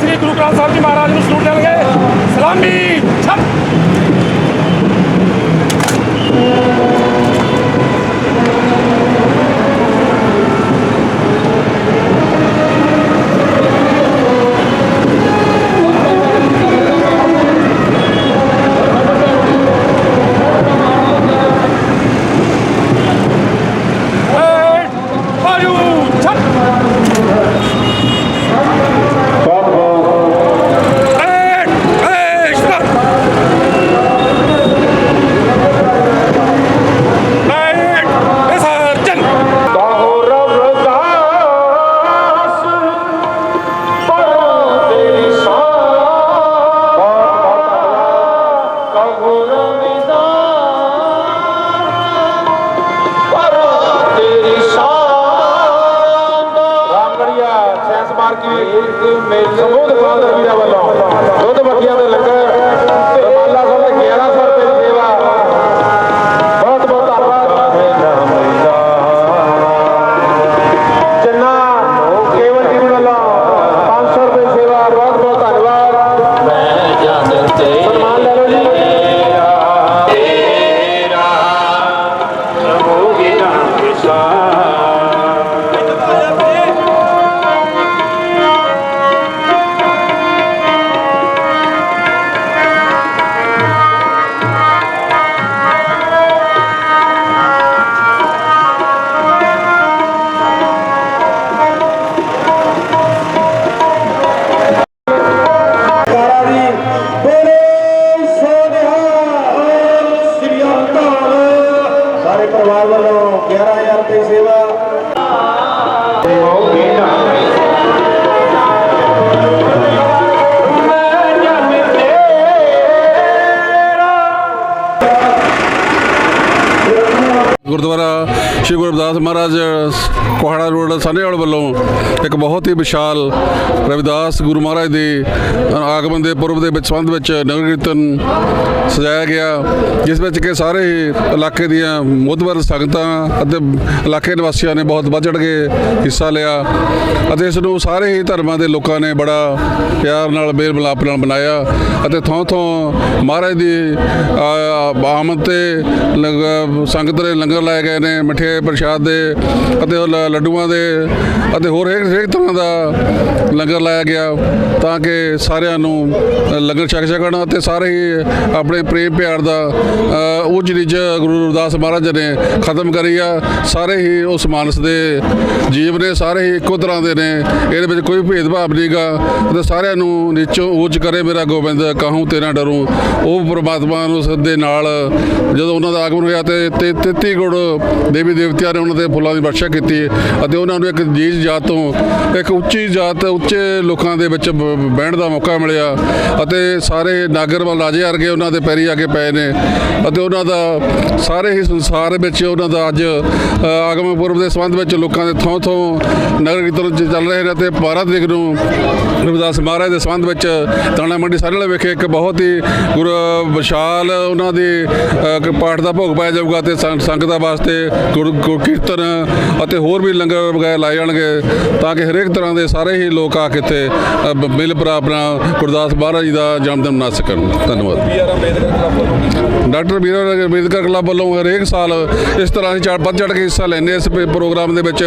ਸ੍ਰੀ ਗੁਰੂ ਗ੍ਰੰਥ ਸਾਹਿਬ ਜੀ ਮਹਾਰਾਜ ਨੂੰ ਸਲੂਟ ਦੇਣਗੇ। ਸਲਾਮੀ! ਛੱਪ! ਗੁਰਦੁਆਰਾ ਸ਼੍ਰੀ ਗੁਰੂ ਰਵਿਦਾਸ ਮਹਾਰਾਜ ਕੋਹੜਾ ਰੋਡ ਸਾਨੇਵਾਲ ਵੱਲੋਂ ਇੱਕ ਬਹੁਤ ਹੀ ਵਿਸ਼ਾਲ ਰਵਿਦਾਸ ਗੁਰੂ ਮਹਾਰਾਜ ਦੇ ਆਗਮਨ ਦੇ ਪੁਰਬ ਦੇ ਵਿੱਚ ਸੰਬੰਧ ਵਿੱਚ ਨਗਰ ਕੀਰਤਨ ਸਜਾਇਆ ਗਿਆ, ਜਿਸ ਵਿੱਚ ਕਿ ਸਾਰੇ ਹੀ ਇਲਾਕੇ ਦੀਆਂ ਮੁੱਦਵਰ ਸੰਗਤਾਂ ਅਤੇ ਇਲਾਕੇ ਨਿਵਾਸੀਆਂ ਨੇ ਬਹੁਤ ਵੱਧ ਚੜ ਕੇ ਹਿੱਸਾ ਲਿਆ ਅਤੇ ਇਸ ਨੂੰ ਸਾਰੇ ਹੀ ਧਰਮਾਂ ਦੇ ਲੋਕਾਂ ਨੇ ਬੜਾ ਪਿਆਰ ਨਾਲ ਮੇਲ ਮਿਲਾਪ ਨਾਲ ਬਣਾਇਆ ਅਤੇ ਥੋਂ ਥੋਂ ਮਹਾਰਾਜ ਦੀ ਆਮਦ ਤੇ ਲੰਗ- ਸੰਗਤ ਨੇ ਲੰਗਰ ਲਾਏ ਗਏ ਨੇ ਮਿੱਠੇ ਪ੍ਰਸ਼ਾਦ ਦੇ ਅਤੇ ਲੱਡੂਆਂ ਦੇ ਅਤੇ ਹੋਰ ਹਰੇਕ ਹਰੇਕ ਤਰ੍ਹਾਂ ਦਾ ਲੰਗਰ ਲਾਇਆ ਗਿਆ ਤਾਂ ਕਿ ਸਾਰਿਆਂ ਨੂੰ ਲੰਗਰ ਛਕ ਸਕਣ ਅਤੇ ਸਾਰੇ ਹੀ ਆਪਣੇ ਪ੍ਰੇਮ ਪਿਆਰ ਦਾ ਅ, ਉੱਚ ਨਿਜ ਗੁਰੂ ਰਵਿਦਾਸ ਮਹਾਰਾਜ ਨੇ ਖਤਮ ਕਰੀ ਆ ਸਾਰੇ ਹੀ ਉਸ ਮਾਨਸ ਦੇ ਜੀਵ ਨੇ ਸਾਰੇ ਹੀ ਇੱਕੋ ਤਰ੍ਹਾਂ ਦੇ ਨੇ ਇਹਦੇ ਵਿੱਚ ਕੋਈ ਭੇਦਭਾਵ ਨਹੀਂਗਾ ਅਤੇ ਸਾਰਿਆਂ ਨੂੰ ਨੀਚੋਂ ਉੱਚ ਕਰੇ ਮੇਰਾ ਗੋਬਿੰਦ ਕਹੂੰ ਤੇਰਾ ਡਰੂ ਉਹ ਪ੍ਰਮਾਤਮਾ ਨੂੰ ਉਸ ਦੇ ਨਾਲ ਜਦੋਂ ਉਹਨਾਂ ਦਾ ਆਗਮਨ ਹੋਇਆ ਤੇ ਤੇ 33 ਗੁੜ ਦੇਵੀ ਦੇਵਤਿਆਂ ਨੇ ਉਹਨਾਂ ਦੇ ਫੁੱਲਾਂ ਦੀ ਵਰਸ਼ਾ ਕੀਤੀ ਅਤੇ ਉਹਨਾਂ ਨੂੰ ਇੱਕ ਜੀਜ ਜਾਤ ਤੋਂ ਇੱਕ ਉੱਚੀ ਜਾਤ, ਉੱਚੇ ਲੋਕਾਂ ਦੇ ਵਿੱਚ ਬਹਿਣ ਦਾ ਮੌਕਾ ਮਿਲਿਆ ਅਤੇ ਸਾਰੇ ਨਾਗਰਵਾਲ ਰਾਜੇ ਵਰਗੇ ਉਹਨਾਂ ਦੇ ਪੈਰੀ ਆ ਕੇ ਪਏ ਨੇ ਅਤੇ ਉਹਨਾਂ ਦਾ ਸਾਰੇ ਹੀ ਸੰਸਾਰ ਵਿੱਚ ਉਹਨਾਂ ਦਾ ਅੱਜ ਆਗਮ ਪੁਰਬ ਦੇ ਸੰਬੰਧ ਵਿੱਚ ਲੋਕਾਂ ਦੇ ਥੋਂ ਥੋਂ ਨਗਰ ਕੀਰਤਨ ਚ ਚੱਲ ਰਹੇ ਨੇ ਤੇ 12 ਤਰੀਕ ਨੂੰ ਰਵਿਦਾਸ ਮਹਾਰਾਜ ਦੇ ਸੰਬੰਧ ਵਿੱਚ ਤਾਣਾ ਮੰਡੀ ਸਾਰੇ ਨਾਲ ਵਿਖੇ ਇੱਕ ਬਹੁਤ ਹੀ ਗੁਰ, ਵਿਸ਼ਾਲ ਉਹਨਾਂ ਦੀ ਪਾਠ ਦਾ ਭੋਗ ਪਾਇਆ ਜਾਊਗਾ ਤੇ ਸੰ- ਸੰਗਤਾਂ ਵਾਸਤੇ ਗੁਰ ਗੁਰ ਕੀਰਤਨ ਅਤੇ ਹੋਰ ਵੀ ਲੰਗਰ ਵਗੈਰਾ ਲਾਏ ਜਾਣਗੇ ਤਾਂ ਕਿ ਹਰੇਕ ਤਰ੍ਹਾਂ ਦੇ ਸਾਰੇ ਹੀ ਲੋਕ ਆ ਕੇ ਇੱਥੇ ਮਿਲ ਆਪਣਾ ਗੁਰਦਾਸ ਮਹਾਰਾਜ ਜੀ ਦਾ ਜਨਮ ਦਿਨ ਮਨਾ ਸਕਣ। ਧੰਨਵਾਦ। ਡਾਕਟਰ ਵੀਰ ਅੰਬੇਦਕਰ ਕਲੱਬ ਵੱਲੋਂ ਹਰੇਕ ਸਾਲ ਇਸ ਤਰ੍ਹਾਂ ਅਸੀਂ ਚੜ ਵੱਧ ਚੜ ਕੇ ਹਿੱਸਾ ਲੈਂਦੇ ਇਸ ਪ੍ਰੋਗਰਾਮ ਦੇ ਵਿੱਚ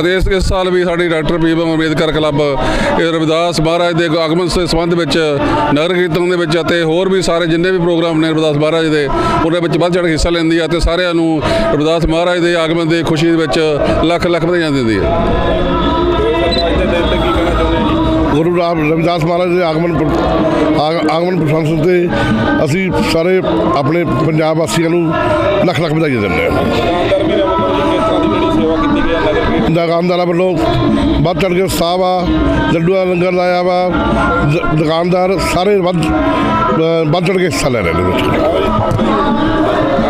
ਅਤੇ ਇਸ ਇਸ ਸਾਲ ਵੀ ਸਾਡੀ ਡਾਕਟਰ ਭੀਮ ਅੰਬੇਦਕਰ ਕਲੱਬ ਇਹ ਰਵਿਦਾਸ ਮਹਾਰਾਜ ਦੇ ਆਗਮਨ ਦੇ ਸੰਬੰਧ ਵਿੱਚ ਨਗਰ ਕੀਰਤਨ ਦੇ ਵਿੱਚ ਅਤੇ ਹੋਰ ਵੀ ਸਾਰੇ ਜਿੰਨੇ ਵੀ ਪ੍ਰੋਗਰਾਮ ਨੇ ਰਵਿਦਾਸ ਮਹਾਰਾਜ ਦੇ ਉਹਦੇ ਵਿੱਚ ਵੱਧ ਚੜ ਕੇ ਹਿੱਸਾ ਲੈਂਦੀ ਹੈ ਅਤੇ ਸਾਰਿਆਂ ਨੂੰ ਰਵਿਦਾਸ ਮਹਾਰਾਜ ਦੇ ਆਗਮਨ ਦੇ ਖੁਸ਼ੀ ਦੇ ਵਿੱਚ ਲੱਖ ਲੱਖ ਵਧਾਈਆਂ ਦਿੰਦੀ ਹੈ। ਗੁਰੂ ਰਾਮ ਰਵਿਦਾਸ ਮਹਾਰਾਜ ਦੇ ਆਗਮਨ ਆਗਮਨ ਪ੍ਰਸ਼ੰਸਨ ਤੇ ਅਸੀਂ ਸਾਰੇ ਆਪਣੇ ਪੰਜਾਬ ਵਾਸੀਆਂ ਨੂੰ ਲੱਖ ਲੱਖ ਵਧਾਈਆਂ ਦਿੰਦੇ ਹਾਂ। ਦੁਕਾਨਦਾਰਾਂ ਵੱਲੋਂ ਵੱਧ ਚੜ੍ਹ ਕੇ ਉਤਸ਼ਾਹ ਵਾ ਲੱਡੂਆਂ ਦਾ ਲੰਗਰ ਲਾਇਆ ਵਾ। ਦ- ਦੁਕਾਨਦਾਰ ਸਾਰੇ ਵੱਧ ਅ, ਵੱਧ ਚੜ੍ਹ ਕੇ ਹਿੱਸਾ ਲੈ ਰਹੇ ਨੇ ਵਿੱਚ।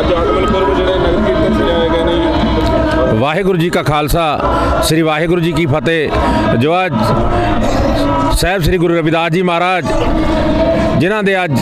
ਅੱਜ ਆਗਮਨ ਪੁਰਬ ਜਿਹੜੇ ਨਗਰ ਕੀਰਤਨ ਸਜਾਏ ਗਏ ਨੇ। ਵਾਹਿਗੁਰੂ ਜੀ ਕਾ ਖਾਲਸਾ ਸ੍ਰੀ ਵਾਹਿਗੁਰੂ ਜੀ ਕੀ ਫਤਿਹ। ਜੋ ਅੱਜ ਸਾਹਿਬ ਸ੍ਰੀ ਗੁਰੂ ਰਵਿਦਾਸ ਜੀ ਮਹਾਰਾਜ ਜਿਨ੍ਹਾਂ ਦੇ ਅੱਜ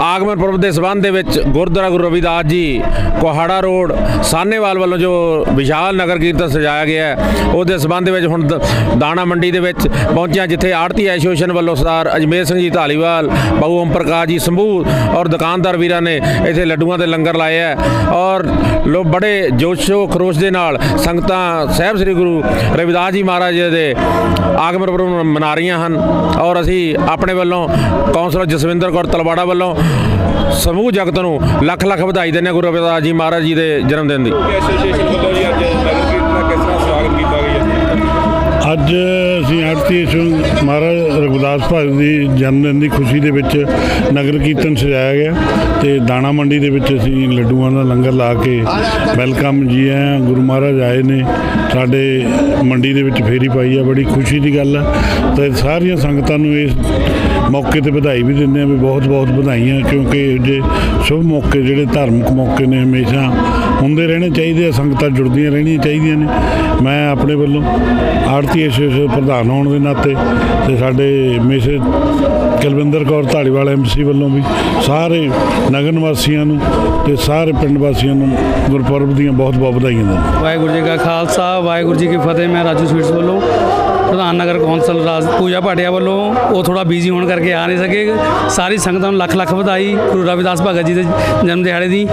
ਆਗਮਨ ਪੁਰਬ ਦੇ ਸਬੰਧ ਦੇ ਵਿੱਚ ਗੁਰਦੁਆਰਾ ਗੁਰੂ ਰਵਿਦਾਸ ਜੀ, ਕੋਹਾੜਾ ਰੋਡ ਸਾਨੇਵਾਲ ਵੱਲੋਂ ਜੋ ਵਿਸ਼ਾਲ ਨਗਰ ਕੀਰਤਨ ਸਜਾਇਆ ਗਿਆ ਹੈ, ਉਹਦੇ ਸਬੰਧ ਦੇ ਵਿੱਚ ਹੁਣ ਦ- ਦਾਣਾ ਮੰਡੀ ਦੇ ਵਿੱਚ ਪਹੁੰਚਿਆ ਜਿੱਥੇ ਆੜਤੀ ਐਸੋਸੀਏਸ਼ਨ ਵੱਲੋਂ ਸਰਦਾਰ ਅਜਮੇਰ ਸਿੰਘ ਜੀ ਧਾਲੀਵਾਲ ਬਾਬੂ ਓਮ ਪ੍ਰਕਾਸ਼ ਜੀ ਸੰਭੂ ਔਰ ਦੁਕਾਨਦਾਰ ਵੀਰਾਂ ਨੇ ਇੱਥੇ ਲੱਡੂਆਂ ਦੇ ਲੰਗਰ ਲਾਏ ਹੈ ਔਰ ਲੋਕ ਬੜੇ ਜੋਸ਼ੋ ਖਰੋਸ਼ ਦੇ ਨਾਲ ਸੰਗਤਾਂ ਸਾਹਿਬ ਸ੍ਰੀ ਗੁਰੂ ਰਵਿਦਾਸ ਜੀ ਮਹਾਰਾਜ ਦੇ ਆਗਮਨ ਪੁਰਬ ਨੂੰ ਮਨਾ ਰਹੀਆਂ ਹਨ ਔਰ ਅਸੀਂ ਆਪਣੇ ਵੱਲੋਂ ਕੌਂਸਲਰ ਜਸਵਿੰਦਰ ਕੌਰ ਤਲਵਾੜਾ ਵੱਲੋਂ ਸਮੂਹ ਜਗਤ ਨੂੰ ਲੱਖ ਲੱਖ ਵਧਾਈ ਦਿੰਦੇ ਹਾਂ ਗੁਰੂ ਰਵਿਦਾਸ ਜੀ ਮਹਾਰਾਜ ਜੀ ਦੇ ਜਨਮ ਦਿਨ ਦੀ। ਐਸੋਸੀਏਸ਼ਨ ਵੱਲੋਂ ਜੀ ਅੱਜ ਨਗਰ ਕੀਰਤਨ ਦਾ ਕਿਸ ਤਰ੍ਹਾਂ ਸਵਾਗਤ ਕੀਤਾ ਗਿਆ? ਅੱਜ ਅਸੀਂ ਆਰਤੀ ਮਹਾਰਾਜ ਰਘੁਦਾਸ ਭਾਈ ਦੀ ਜਨਮ ਦਿਨ ਦੀ ਖੁਸ਼ੀ ਦੇ ਵਿੱਚ ਨਗਰ ਕੀਰਤਨ ਸਜਾਇਆ ਗਿਆ ਤੇ ਦਾਣਾ ਮੰਡੀ ਦੇ ਵਿੱਚ ਅਸੀਂ ਲੱਡੂਆਂ ਦਾ ਲੰਗਰ ਲਾ ਕੇ ਵੈਲਕਮ ਜੀ ਆਇਆਂ ਗੁਰੂ ਮਹਾਰਾਜ ਆਏ ਨੇ। ਸਾਡੇ ਮੰਡੀ ਦੇ ਵਿੱਚ ਫੇਰੀ ਪਾਈ ਆ ਬੜੀ ਖੁਸ਼ੀ ਦੀ ਗੱਲ ਹੈ ਤੇ ਸਾਰੀਆਂ ਸੰਗਤਾਂ ਨੂੰ ਇਸ ਮੌਕੇ ਤੇ ਵਧਾਈ ਵੀ ਦਿੰਦੇ ਆ ਵੀ ਬਹੁਤ ਬਹੁਤ ਵਧਾਈਆਂ, ਕਿਉਂਕਿ ਇਹੋ ਜਿਹੇ ਸ਼ੁਭ ਮੌਕੇ ਜਿਹੜੇ ਧਾਰਮਿਕ ਮੌਕੇ ਨੇ ਹਮੇਸ਼ਾ ਹੁੰਦੇ ਰਹਿਣੇ ਚਾਹੀਦੇ ਆ, ਸੰਗਤਾਂ ਜੁੜਦੀਆਂ ਰਹਿਣੀਆਂ ਚਾਹੀਦੀਆਂ ਨੇ। ਮੈਂ ਆਪਣੇ ਵੱਲੋਂ ਆੜਤੀ ਐਸੋਸੀਏਸ਼ਨ ਪ੍ਰਧਾਨ ਹੋਣ ਦੇ ਨਾਤੇ ਤੇ ਸਾਡੇ ਮੇਸੇ ਕੁਲਵਿੰਦਰ ਕੌਰ ਢਾਲੀਵਾਲ ਐਮਸੀ ਵੱਲੋਂ ਵੀ ਸਾਰੇ ਨਗਰ ਨਿਵਾਸੀਆਂ ਨੂੰ ਤੇ ਸਾਰੇ ਪਿੰਡ ਵਾਸੀਆਂ ਨੂੰ ਗੁਰਪੁਰਬ ਦੀਆਂ ਬਹੁਤ ਬਹੁਤ ਵਧਾਈਆਂ ਦਿੰਦਾ ਵਾਹਿਗੁਰੂ ਜੀ ਕਾ ਖਾਲਸਾ, ਵਾਹਿਗੁਰੂ ਜੀ ਕੀ ਫਤਿਹ। ਮੈਂ ਰਾਜੂ ਸਵੀਟਸ ਵੱਲੋਂ ਪ੍ਰਧਾਨ ਨਗਰ ਕੌਂਸਲ ਰਾਜ ਪੂਜਾ ਭਾਟਿਆ ਵੱਲੋਂ ਉਹ ਥੋੜਾ ਬਿਜ਼ੀ ਹੋਣ ਕਰਕੇ ਆ ਨਹੀਂ ਸਕੇ। ਸਾਰੀ ਸੰਗਤਾਂ ਨੂੰ ਲੱਖ ਲੱਖ ਵਧਾਈ ਗੁਰੂ ਰਵਿਦਾਸ ਭਗਤ ਜੀ ਦੇ ਜਨਮ ਦਿਹਾੜੇ ਦੀ।